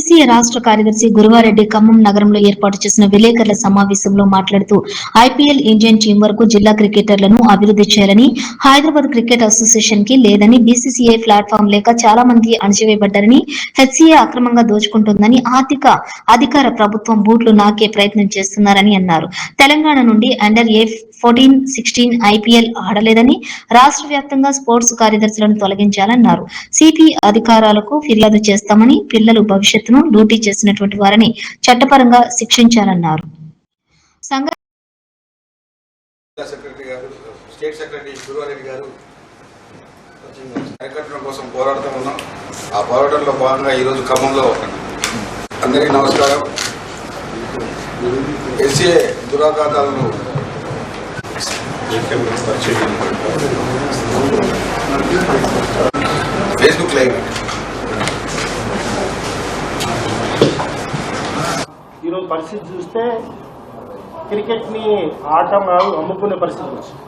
CCA రాష్ట్ర కార్యదర్శి గురువారెడ్డి ఖమ్మం నగరంలో ఏర్పాటు చేసిన విలేకరుల సమావేశంలో మాట్లాడుతూ ఐపీఎల్ ఇండియన్ టీం వరకు జిల్లా క్రికెటర్లను అభివృద్ధి చేయాలని హైదరాబాద్ క్రికెట్ అసోసియేషన్కి లేదని బీసీసీఐ ప్లాట్ఫామ్ లేక చాలా మంది అణచివేయబడ్డారని హెచ్సీఏ అక్రమంగా దోచుకుంటుందని ఆర్థిక అధికార ప్రభుత్వం బూట్లు నాకే ప్రయత్నం చేస్తున్నారని అన్నారు. తెలంగాణ నుండి under a fourteen sixteen IPL ఆడలేదని రాష్ట్ర వ్యాప్తంగా స్పోర్ట్స్ కార్యదర్శులను తొలగించాలన్నారు. సిపి అధికారాలకు ఫిర్యాదు చేస్తామని పిల్లలు భవిష్యత్తు భవిష్యత్తును లూటీ చేసినటువంటి వారిని చట్టపరంగా శిక్షించాలన్నారు. సంఘ జిల్లా సెక్రటరీ గారు స్టేట్ సెక్రటరీ గురువారెడ్డి గారు అరికట్టడం కోసం పోరాడుతూ ఉన్నాం. ఆ పోరాటంలో భాగంగా ఈరోజు ఖమ్మంలో అందరికీ నమస్కారం. ఎస్ఏ దురాఘాతాలను ఫేస్బుక్ లైవ్. పరిస్థితి చూస్తే క్రికెట్ని ఆడటం కాదు అమ్ముకునే పరిస్థితి వచ్చింది.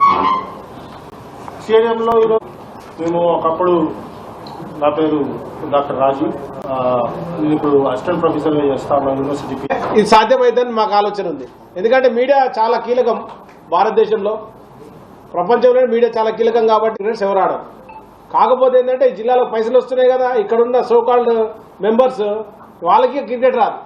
స్టేడియంలో ఈరోజు మేము ఒకప్పుడు నా పేరు డాక్టర్ రాజు. నేను ఇప్పుడు అసిస్టెంట్ ప్రొఫెసర్ చేస్తాను యూనివర్సిటీకి ఇది సాధ్యమైందని మాకు ఆలోచన ఉంది. ఎందుకంటే మీడియా చాలా కీలకం భారతదేశంలో. ప్రపంచంలో మీడియా చాలా కీలకం కాబట్టి క్రికెట్స్ ఎవరు ఆడరు. కాకపోతే ఏంటంటే ఈ జిల్లాలో పైసలు వస్తున్నాయి కదా ఇక్కడున్న సోకాల్డ్ మెంబర్స్ వాళ్ళకి క్రికెట్ రాదు.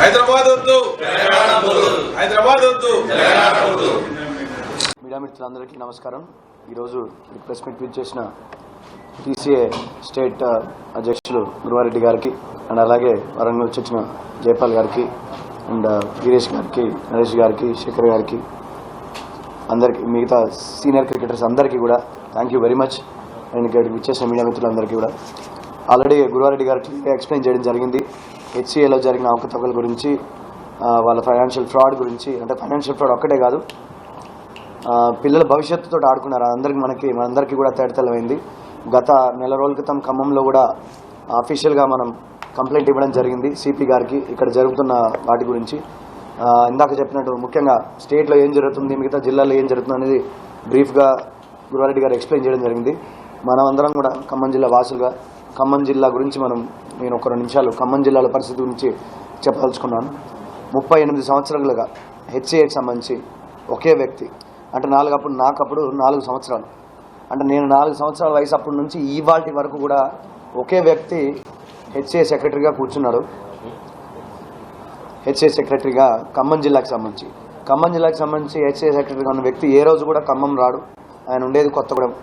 హైదరాబాద్ వద్దు. హైదరాబాద్ వద్దు. మీడియా మిత్రులందరికీ నమస్కారం. ఈరోజు ఈ ప్రెస్ మీట్ చేసిన టీసీఏ స్టేట్ అధ్యక్షులు గురువారెడ్డి గారికి అండ్ అలాగే వరంగల్ వచ్చిన జయపాల్ గారికి అండ్ గిరీష్ వీరేష్ గారికి నరేష్ గారికి శేఖర్ గారికి అందరికి మిగతా సీనియర్ క్రికెటర్స్ అందరికీ కూడా thank you very much and ఇక్కడికి ఇచ్చేసిన మీడియా మిత్రులందరికీ కూడా. ఆల్రెడీ గురువారెడ్డి గారికి ఎక్స్ప్లెయిన్ చేయడం జరిగింది. హెచ్సిఏలో జరిగిన అవకతవకల గురించి వాళ్ళ ఫైనాన్షియల్ ఫ్రాడ్ గురించి అంటే ఫైనాన్షియల్ ఫ్రాడ్ ఒక్కటే కాదు పిల్లల భవిష్యత్తుతో ఆడుకున్నారు. అందరికి మనకి మనందరికీ కూడా తేటతెల్లమైంది గత నెల రోజుల క్రితం ఖమ్మంలో కూడా అఫీషియల్గా మనం కంప్లైంట్ ఇవ్వడం జరిగింది సిపి గారికి. ఇక్కడ జరుగుతున్న వాటి గురించి. ఇందాక చెప్పినట్టు ముఖ్యంగా స్టేట్లో ఏం జరుగుతుంది మిగతా జిల్లాలో ఏం జరుగుతుంది అనేది బ్రీఫ్గా గురువారెడ్డి గారు ఎక్స్ప్లెయిన్ చేయడం జరిగింది. మనం అందరం కూడా ఖమ్మం జిల్లా వాసులుగా ఖమ్మం జిల్లా గురించి మనం నేను ఒక రెండు నిమిషాలు ఖమ్మం జిల్లాల పరిస్థితి గురించి చెప్పదలుచుకున్నాను. ముప్పై ఎనిమిది సంవత్సరాలుగా హెచ్ఏకి సంబంధించి ఒకే వ్యక్తి అంటే నాలుగు అప్పుడు నాకు అప్పుడు నాలుగు సంవత్సరాలు. అంటే నేను నాలుగు సంవత్సరాల వయసు అప్పటి నుంచి ఈ వరకు కూడా ఒకే వ్యక్తి హెచ్ఏ సెక్రటరీగా కూర్చున్నాడు. హెచ్ఏ సెక్రటరీగా ఖమ్మం జిల్లాకి సంబంధించి. ఖమ్మం జిల్లాకి సంబంధించి హెచ్ఏ సెక్రటరీగా ఉన్న వ్యక్తి ఏ రోజు కూడా ఖమ్మం రాడు. ఆయన ఉండేది కొత్తగూడెం.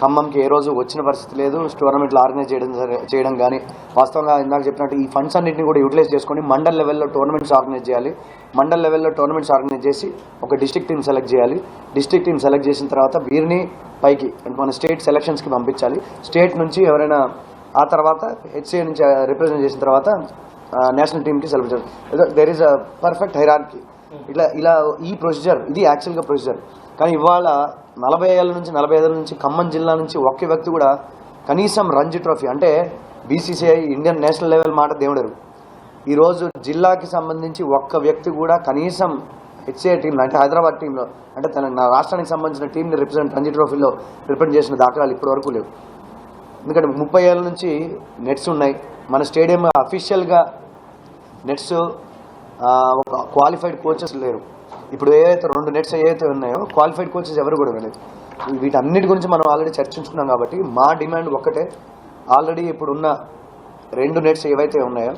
ఖమ్మంకి ఏ రోజు వచ్చిన పరిస్థితి లేదు. టోర్నమెంట్లు ఆర్గనైజ్ చేయడం చేయడం కానీ వాస్తవంగా ఇందాక చెప్పినట్టు ఈ ఫండ్స్ అన్నింటినీ కూడా యూటిలైజ్ చేసుకొని మండల్ లెవెల్లో టోర్నమెంట్స్ ఆర్గనైజ్ చేయాలి. మండల్ లెవెల్లో టోర్నమెంట్స్ ఆర్గనైజ్ చేసి ఒక డిస్ట్రిక్ట్ టీం సెలెక్ట్ చేయాలి. డిస్ట్రిక్ట్ టీం సెలెక్ట్ చేసిన తర్వాత వీరిని పైకి మన స్టేట్ సెలక్షన్స్కి పంపించాలి. స్టేట్ నుంచి ఎవరైనా ఆ తర్వాత హెచ్సిఏ నుంచి రిప్రజెంట్ చేసిన తర్వాత నేషనల్ టీమ్కి సెలెక్ట్ చేయాలి. There is a perfect hierarchy ఇట్లా ఇలా ఈ ప్రొసీజర్ ఇది యాక్చువల్గా ప్రొసీజర్ కానీ ఇవాళ నలభై ఏళ్ళ నుంచి నలభై ఐదు నుంచి ఖమ్మం జిల్లా నుంచి ఒకే వ్యక్తి కూడా కనీసం రంజీ ట్రోఫీ అంటే బీసీసీఐ ఇండియన్ నేషనల్ లెవెల్ మాట దేవుడరు. ఈరోజు జిల్లాకి సంబంధించి ఒక్క వ్యక్తి కూడా కనీసం హెచ్ఏ టీంలో అంటే హైదరాబాద్ టీంలో అంటే తన నా రాష్ట్రానికి సంబంధించిన టీంని రిప్రజెంట్ రంజీ ట్రోఫీలో రిప్రజెంట్ చేసిన దాఖలాలు ఇప్పటివరకు లేవు. ఎందుకంటే ముప్పై ఏళ్ళ నుంచి నెట్స్ ఉన్నాయి. మన స్టేడియం అఫీషియల్గా నెట్స్ ఒక క్వాలిఫైడ్ కోచెస్ లేరు. ఇప్పుడు ఏదైతే రెండు నెట్స్ ఏవైతే ఉన్నాయో క్వాలిఫైడ్ కోచెస్ ఎవరు కూడా లేదు వీటన్నిటి గురించి మనం ఆల్రెడీ చర్చించుకున్నాం కాబట్టి మా డిమాండ్ ఒక్కటే. ఆల్రెడీ ఇప్పుడున్న రెండు నెట్స్ ఏవైతే ఉన్నాయో